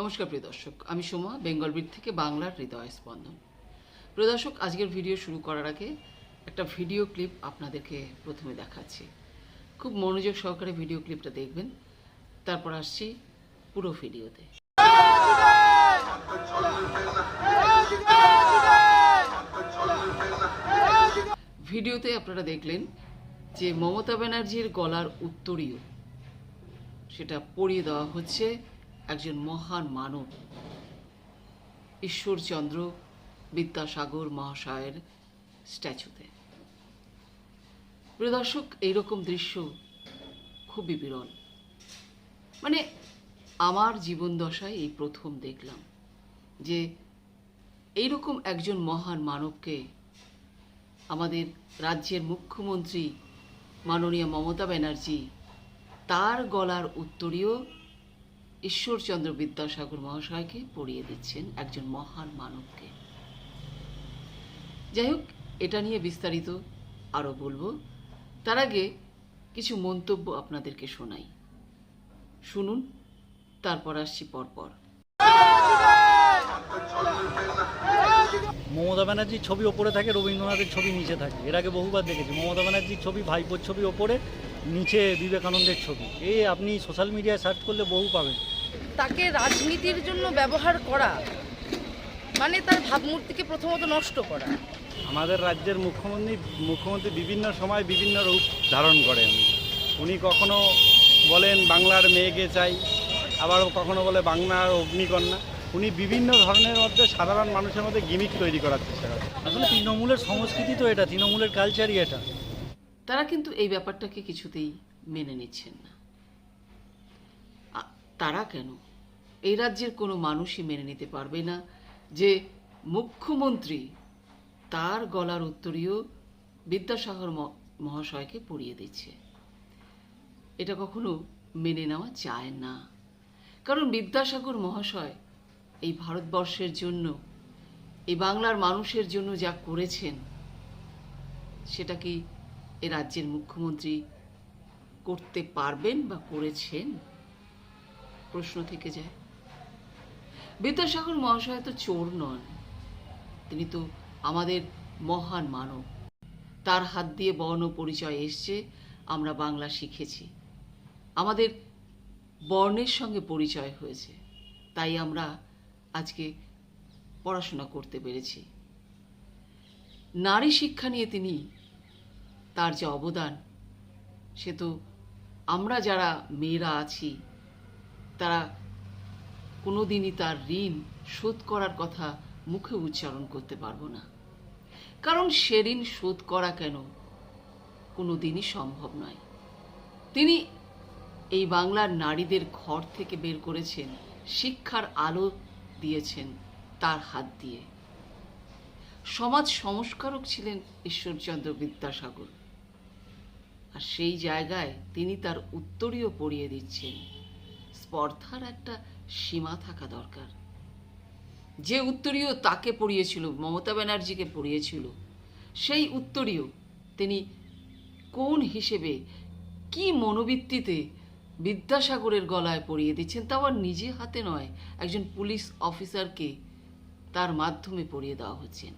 নমস্কার প্রিয় দর্শক, আমি সোমা, বেঙ্গল বিট থেকে বাংলার হৃদয় স্পন্দন। প্রিয় দর্শক, আজকের ভিডিও শুরু করার আগে একটা ভিডিও ক্লিপ আপনাদেরকে প্রথমে দেখাচ্ছি। খুব মনোযোগ সহকারে ভিডিও ক্লিপটা দেখবেন, তারপর আসছি পুরো ভিডিওতে। ভিডিওতে আপনারা দেখলেন যে মমতা ব্যানার্জির গলার উত্তরীয়, সেটা পরিয়ে দেওয়া হচ্ছে একজন মহান মানব। ঈশ্বরচন্দ্র বিদ্যাসাগর মহাশয়ের স্ট্যাচুতে। প্রদর্শক এইরকম দৃশ্য খুবই বিরল। মানে আমার জীবন দশায় এই প্রথম দেখলাম যে এইরকম একজন মহান মানবকে আমাদের রাজ্যের মুখ্যমন্ত্রী মাননীয় মমতা ব্যানার্জি তার গলার উত্তরীয় ঈশ্বরচন্দ্র বিদ্যাসাগর মহাশয়কে পড়িয়ে দিচ্ছেন একজন মহান মানবকে। যাই হোক, এটা নিয়ে বিস্তারিত আরও বলব। তার আগে কিছু মন্তব্য আপনাদেরকে শোনাই। শুনুন, তারপর আসছি পরপর। মমতা ব্যানার্জির ছবি ওপরে থাকে, রবীন্দ্রনাথের ছবি নিচে থাকে। এর আগে বহুবার দেখেছি। মমতা ব্যানার্জির ছবি, ভাইপোর ছবি ওপরে নিচে বিবেকানন্দের ছবি। এই আপনি সোশ্যাল মিডিয়ায় সার্চ করলে বহু পাবেন। তাকে রাজনীতির জন্য ব্যবহার করা মানে তার ভাবমূর্তিকে প্রথমত নষ্ট করা। আমাদের রাজ্যের মুখ্যমন্ত্রী মুখ্যমন্ত্রী বিভিন্ন সময় বিভিন্ন রূপ ধারণ করেন। উনি কখনো বলেন বাংলার মেয়েকে চাই। আবার কখনো বলে বাংলার অগ্নিকন্যা। উনি বিভিন্ন ধরনের মধ্যে সাধারণ মানুষের মধ্যে গিমিক তৈরি করার চেষ্টা করেন। আসলে তৃণমূলের সংস্কৃতি তো এটা তৃণমূলের কালচারই এটা। তারা কিন্তু এই ব্যাপারটাকে কিছুতেই মেনে নিচ্ছেন না। তারা কেন? এই রাজ্যের কোনো মানুষই মেনে নিতে পারবে না যে মুখ্যমন্ত্রী তার গলার উত্তরীয় বিদ্যাসাগর মহাশয়কে পড়িয়ে দিচ্ছে। এটা কখনো মেনে নেওয়া যায় না। কারণ বিদ্যাসাগর মহাশয় এই ভারতবর্ষের জন্য, এই বাংলার মানুষের জন্য যা করেছেন, সেটা কি এ রাজ্যের মুখ্যমন্ত্রী করতে পারবেন বা করেছেন? প্রশ্ন থেকে যায়। বিদ্যাসাগর মহাশয় তো চোর নন। তিনি তো আমাদের মহান মানব। তার হাত দিয়ে বর্ণ পরিচয় এসছে, আমরা বাংলা শিখেছি। আমাদের বর্ণের সঙ্গে পরিচয় হয়েছে। তাই আমরা আজকে পড়াশোনা করতে পেরেছি। নারী শিক্ষা নিয়ে তিনি তার যে অবদান, সে তো আমরা যারা মেয়েরা আছি, তারা কোনোদিনই তার ঋণ শোধ করার কথা মুখে উচ্চারণ করতে পারব না। কারণ সে ঋণ শোধ করা কেন কোনো দিনই সম্ভব নয়। তিনি এই বাংলার নারীদের ঘর থেকে বের করেছেন, শিক্ষার আলো দিয়েছেন তার হাত দিয়ে। সমাজ সংস্কারক ছিলেন ঈশ্বরচন্দ্র বিদ্যাসাগর। আর সেই জায়গায় তিনি তার উত্তরীয় পড়িয়ে দিচ্ছেন। স্পর্ধার একটা সীমা থাকা দরকার। যে উত্তরীয় তাকে পড়িয়েছিল, মমতা ব্যানার্জিকে পড়িয়েছিল, সেই উত্তরীয় তিনি কোন হিসেবে কি মনোবৃত্তিতে বিদ্যাসাগরের গলায় পরিয়ে দিচ্ছেন তাও আর নিজে হাতে নয়, একজন পুলিশ অফিসারকে তার মাধ্যমে পড়িয়ে দেওয়া হচ্ছেন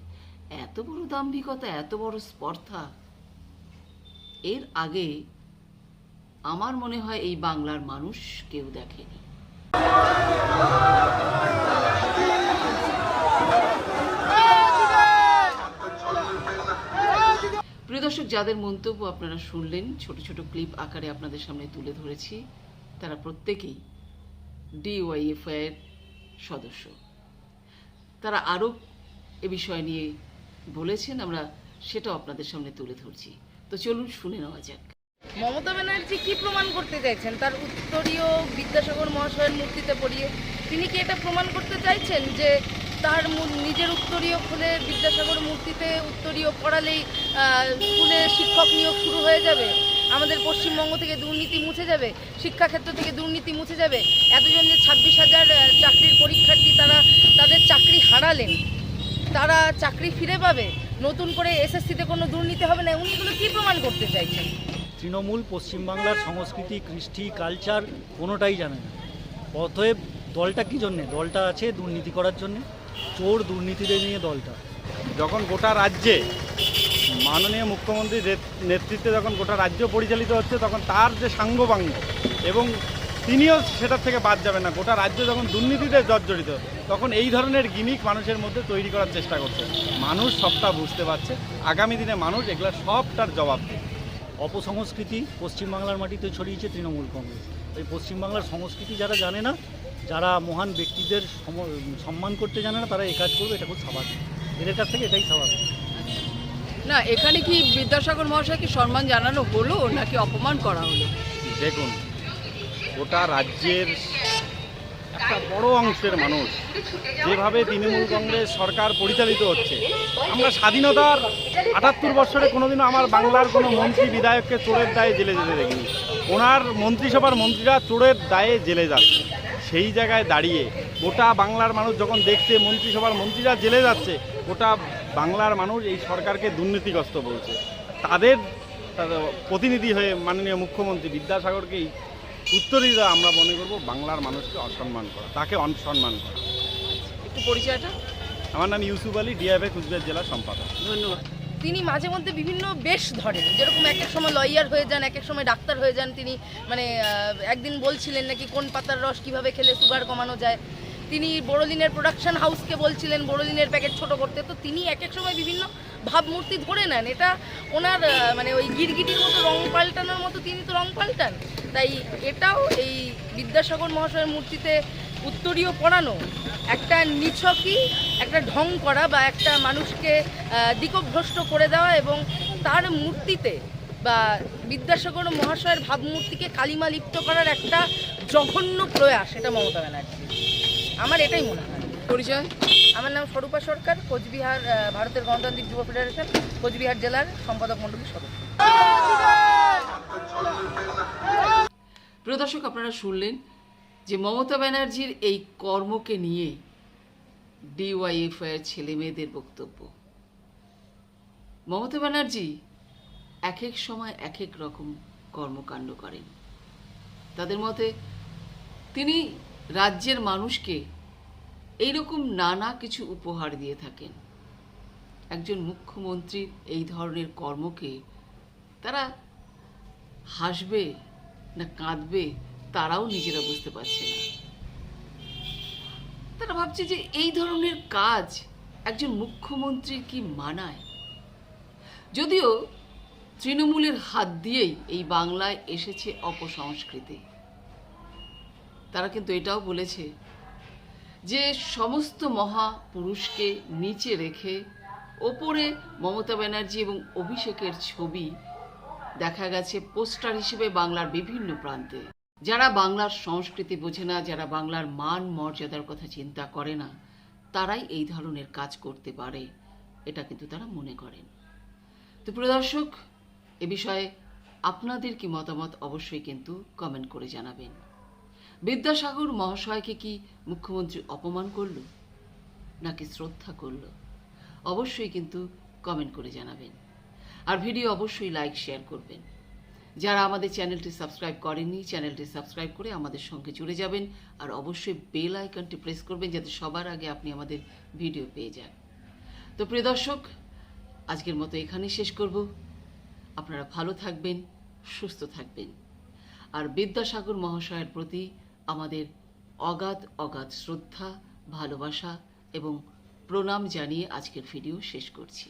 এত বড় দাম্ভিকতা, এত বড় স্পর্ধা এর আগে আমার মনে হয় এই বাংলার মানুষ কেউ দেখেনি। প্রিয় দর্শক, যাদের মন্তব্য আপনারা শুনলেন, ছোট ছোট ক্লিপ আকারে আপনাদের সামনে তুলে ধরেছি, তারা প্রত্যেকেই ডিওয়াইএফআই এর সদস্য। তারা আরও এ বিষয় নিয়ে বলেছেন, আমরা সেটাও আপনাদের সামনে তুলে ধরছি। তো চলুন শুনে নেওয়া যাক। মমতা ব্যানার্জি কি প্রমাণ করতে চাইছেন? তার উত্তরীয় বিদ্যাসাগর মহাশয়ের মূর্তিতে পড়িয়ে তিনি কি এটা প্রমাণ করতে চাইছেন যে তার নিজের উত্তরীয় খুলে বিদ্যাসাগর মূর্তিতে উত্তরীয় পড়ালেই স্কুলে শিক্ষক নিয়োগ শুরু হয়ে যাবে? আমাদের পশ্চিমবঙ্গ থেকে দুর্নীতি মুছে যাবে? শিক্ষাক্ষেত্র থেকে দুর্নীতি মুছে যাবে? এতজন যে ছাব্বিশ হাজার চাকরির পরীক্ষার্থী তারা তাদের চাকরি হারালেন, তারা চাকরি ফিরে পাবে? নতুন করে এসএসসিতে কোনো দুর্নীতি হবে না উনি এগুলো কী প্রমাণ করতে চাইছেন? তৃণমূল পশ্চিমবাংলার সংস্কৃতি কৃষ্টি কালচার কোনোটাই জানে না। অতএব দলটা কী জন্যে? দলটা আছে দুর্নীতি করার জন্যে চোর দুর্নীতিদের নিয়ে দলটা। যখন গোটা রাজ্যে মাননীয় মুখ্যমন্ত্রীর নেতৃত্বে যখন গোটা রাজ্য পরিচালিত হচ্ছে তখন তার যে সাঙ্গপাঙ্গ এবং তিনিও সেটার থেকে বাদ যাবেন না। গোটা রাজ্য যখন দুর্নীতিতে জর্জরিত তখন এই ধরনের গিমিক মানুষের মধ্যে তৈরি করার চেষ্টা করছে। মানুষ সবটা বুঝতে পারছে। আগামী দিনে মানুষ এগুলো সবটার জবাব দেবে। অপসংস্কৃতি পশ্চিমবাংলার মাটিতে ছড়িয়েছে তৃণমূল কংগ্রেস। এই পশ্চিমবাংলার সংস্কৃতি যারা জানে না যারা মহান ব্যক্তিদের সম- সম্মান করতে জানে না তারা এই কাজ করবে এটা খুব স্বাভাবিক। এদের কাছ থেকে এটাই স্বাভাবিক। না এখানে কি বিদ্যাসাগর মহাশয়কে সম্মান জানানো হলো নাকি অপমান করা হলো? দেখুন গোটা রাজ্যের একটা বড় অংশের মানুষ যেভাবে তৃণমূল কংগ্রেস সরকার পরিচালিত হচ্ছে। আমরা স্বাধীনতার আটাত্তর বছরে কোনোদিনও আমার বাংলার কোনো মন্ত্রী বিধায়ককে চোরের দায়ে জেলে যেতে দেখিনি। ওনার মন্ত্রিসভার মন্ত্রীরা চোরের দায়ে জেলে যাচ্ছে সেই জায়গায় দাঁড়িয়ে গোটা বাংলার মানুষ যখন দেখছে মন্ত্রিসভার মন্ত্রীরা জেলে যাচ্ছে, গোটা বাংলার মানুষ এই সরকারকে দুর্নীতিগ্রস্ত বলছে। তাদের প্রতিনিধি হয়ে মাননীয় মুখ্যমন্ত্রী বিদ্যাসাগরকেই উত্তরিত আমরা মনে করব বাংলার মানুষকে অসম্মান করা তাকে অসম্মান করা। একটু পরিচয়টা? আমার নাম ইউসুফ আলী ডিএফএ কুচবিহার জেলা সম্পাদক। ধন্যবাদ। তিনি মাঝে মধ্যে বিভিন্ন বেশ ধরেন যেরকম এক এক সময় লয়ার হয়ে যান এক এক সময় ডাক্তার হয়ে যান তিনি মানে একদিন বলছিলেন নাকি কোন পাতার রস কীভাবে খেলে সুগার কমানো যায়। তিনি বোরোলিনের প্রোডাকশন হাউসকে বলছিলেন বোরোলিনের প্যাকেট ছোট করতে। তো তিনি এক এক সময় বিভিন্ন ভাবমূর্তি ধরে নেন, এটা ওনার মানে ওই গিরগিটির মতো রং পাল্টানোর মতো তিনি তো রং পাল্টান। তাই এটাও এই বিদ্যাসাগর মহাশয়ের মূর্তিতে উত্তরীয় পড়ানো একটা নিছকই, একটা ঢং করা বা একটা মানুষকে দিকভ্রষ্ট করে দেওয়া এবং তার মূর্তিতে বা বিদ্যাসাগর মহাশয়ের ভাবমূর্তিকে কালিমা লিপ্ত করার একটা জঘন্য প্রয়াস, এটা মমতা ব্যানার্জি। আমার এটাই মনে হয়। পরিচয়? আমার নাম স্বরূপা সরকার, কোচবিহার ভারতের গণতান্ত্রিক যুব ফেডারেশন, কোচবিহার জেলার সম্পাদক মণ্ডলীর সদস্য। প্রিয় দর্শক, আপনারা শুনলেন যে মমতা ব্যানার্জির এই কর্মকে নিয়ে ডিওয়াইএফআইয়ের ছেলে মেয়েদের বক্তব্য। মমতা ব্যানার্জি এক এক সময় এক এক রকম কর্মকাণ্ড করেন। তাদের মতে তিনি রাজ্যের মানুষকে এইরকম নানা কিছু উপহার দিয়ে থাকেন। একজন মুখ্যমন্ত্রীর এই ধরনের কর্মকে তারা হাসবে না কাঁদবে তারাও নিজেরা বুঝতে পারছে না। তারা ভাবছে যে এই ধরনের কাজ একজন মুখ্যমন্ত্রীর কি মানায়? যদিও তৃণমূলের হাত দিয়েই এই বাংলায় এসেছে অপসংস্কৃতি। তারা কিন্তু এটাও বলেছে যে সমস্ত মহাপুরুষকে নিচে রেখে ওপরে মমতা ব্যানার্জি এবং অভিষেকের ছবি দেখা গেছে পোস্টার হিসেবে বাংলার বিভিন্ন প্রান্তে। যারা বাংলার সংস্কৃতি বোঝে না, যারা বাংলার মান, মর্যাদার কথা চিন্তা করে না, তারাই এই ধরনের কাজ করতে পারে, এটা কিন্তু তারা মনে করেন। তো প্রিয় দর্শক, এ বিষয়ে আপনাদের কি মতামত অবশ্যই কিন্তু কমেন্ট করে জানাবেন। বিদ্যাসাগর মহাশয়কে কি মুখ্যমন্ত্রী অপমান করল? নাকি শ্রদ্ধা করল? অবশ্যই কিন্তু কমেন্ট করে জানাবেন। আর ভিডিও অবশ্যই লাইক শেয়ার করবেন। যারা আমাদের চ্যানেলটি সাবস্ক্রাইব করেননি, চ্যানেলটি সাবস্ক্রাইব করে আমাদের সঙ্গে জুড়ে যাবেন। আর অবশ্যই বেল আইকনটি প্রেস করবেন যাতে সবার আগে আপনি আমাদের ভিডিও পেয়ে যান। তো প্রিয় দর্শক, আজকের মতো এখানেই শেষ করব। আপনারা ভালো থাকবেন, সুস্থ থাকবেন। আর বিদ্যাসাগর মহাশয়ের প্রতি আমাদের অগাধ অগাধ শ্রদ্ধা ভালোবাসা এবং প্রণাম জানিয়ে আজকের ভিডিও শেষ করছি।